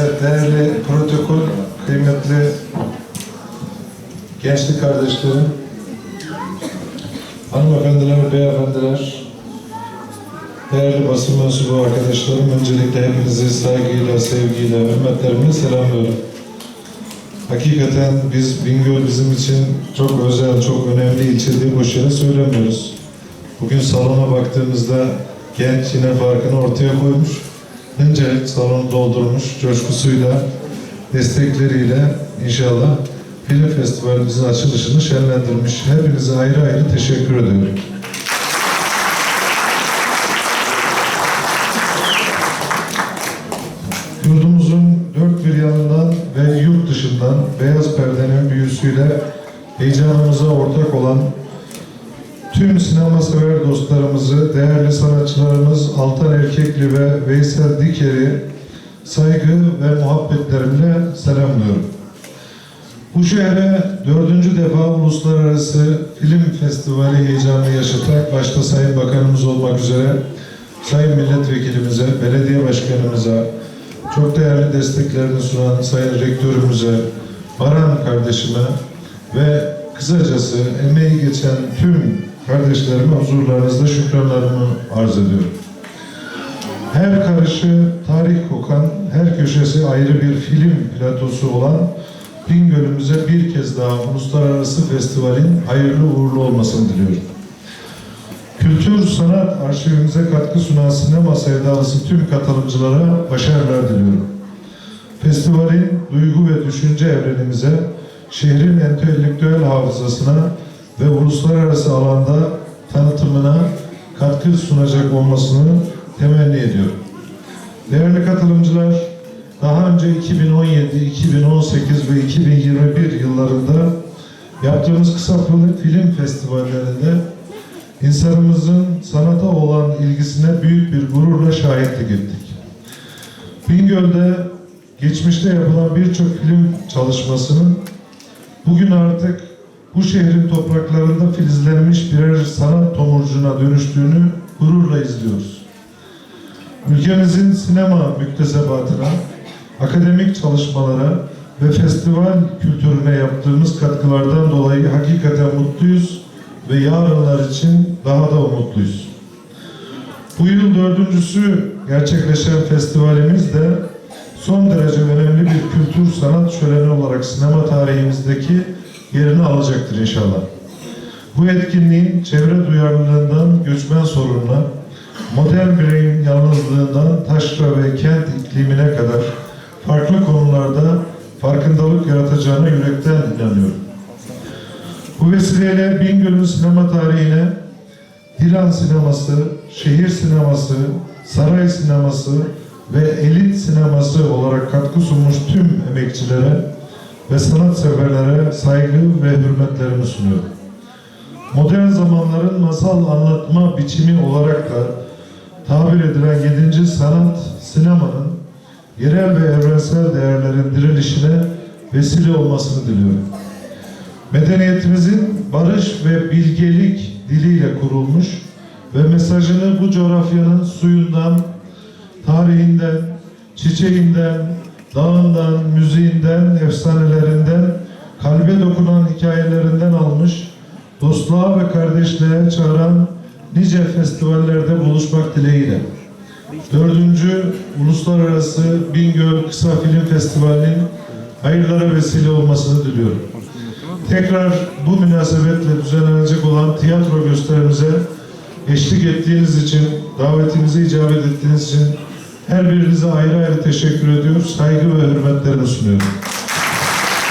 Evet değerli protokol, kıymetli gençlik kardeşlerim, hanımefendiler, beyefendiler, değerli basın mensubu arkadaşlarım, öncelikle hepinizi saygıyla, sevgiyle, hürmetlerimle selamlıyorum. Hakikaten biz Bingöl bizim için çok özel, çok önemli ilçe diye boş yere söylemiyoruz. Bugün salona baktığımızda genç yine farkını ortaya koymuş Önce salonu doldurmuş coşkusuyla, destekleriyle inşallah film festivalimizin açılışını şenlendirmiş. Hepinize ayrı ayrı teşekkür ediyorum. Yurdumuzun dört bir yanından ve yurt dışından beyaz perdenin büyüsüyle heyecanımıza ortak olan tüm sinema sever dostlarımızı, değerli sanatçılarımız Altan Erkekli ve Veysel Diker'i saygı ve muhabbetlerimle selamlıyorum. Bu şehre dördüncü defa uluslararası film festivali heyecanını yaşatan başta Sayın Bakanımız olmak üzere Sayın Milletvekilimize, belediye başkanımıza, çok değerli desteklerini sunan Sayın Rektörümüze, Baran kardeşime ve kısacası emeği geçen tüm kardeşlerime huzurlarınızda şükranlarımı arz ediyorum. Her karışı tarih kokan, her köşesi ayrı bir film platosu olan Bingöl'ümüze bir kez daha uluslararası festivalin hayırlı uğurlu olmasını diliyorum. Kültür sanat arşivimize katkı sunan sinema sevdalısı tüm katılımcılara başarılar diliyorum. Festivalin duygu ve düşünce evrenimize, şehrin entelektüel hafızasına ve uluslararası alanda tanıtımına katkı sunacak olmasını temenni ediyorum. Değerli katılımcılar, daha önce 2017, 2018 ve 2021 yıllarında yaptığımız kısa film festivallerinde insanımızın sanata olan ilgisine büyük bir gururla şahitlik ettik. Bingöl'de geçmişte yapılan birçok film çalışmasının bugün artık bu şehrin topraklarında filizlenmiş birer sanat tomurcuğuna dönüştüğünü gururla izliyoruz. Ülkemizin sinema müktesebatına, akademik çalışmalara ve festival kültürüne yaptığımız katkılardan dolayı hakikaten mutluyuz ve yarınlar için daha da umutluyuz. Bu yıl dördüncüsü gerçekleşen festivalimiz de son derece önemli bir kültür sanat şöleni olarak sinema tarihimizdeki yerini alacaktır inşallah. Bu etkinliğin çevre duyarlılığından göçmen sorununa, modern bireyin yalnızlığından taşra ve kent iklimine kadar farklı konularda farkındalık yaratacağına yürekten inanıyorum. Bu vesileyle Bingöl'ün sinema tarihine Dilan sineması, şehir sineması, saray sineması ve elit sineması olarak katkı sunmuş tüm emekçilere ve sanatseverlere saygı ve hürmetlerimi sunuyorum. Modern zamanların masal anlatma biçimi olarak da tabir edilen yedinci sanat sinemanın yerel ve evrensel değerlerin dirilişine vesile olmasını diliyorum. Medeniyetimizin barış ve bilgelik diliyle kurulmuş ve mesajını bu coğrafyanın suyundan, tarihinden, çiçeğinden, dağından, müziğinden, efsanelerinden, kalbe dokunan hikayelerinden almış, dostluğa ve kardeşliğe çağıran nice festivallerde buluşmak dileğiyle. Dördüncü Uluslararası Bingöl Kısa Film Festivali'nin hayırlara vesile olmasını diliyorum. Tekrar bu münasebetle düzenlenecek olan tiyatro gösterimize eşlik ettiğiniz için, davetimize icabet ettiğiniz için her birinize ayrı ayrı teşekkür ediyoruz. Saygı ve hürmetlerimi sunuyorum.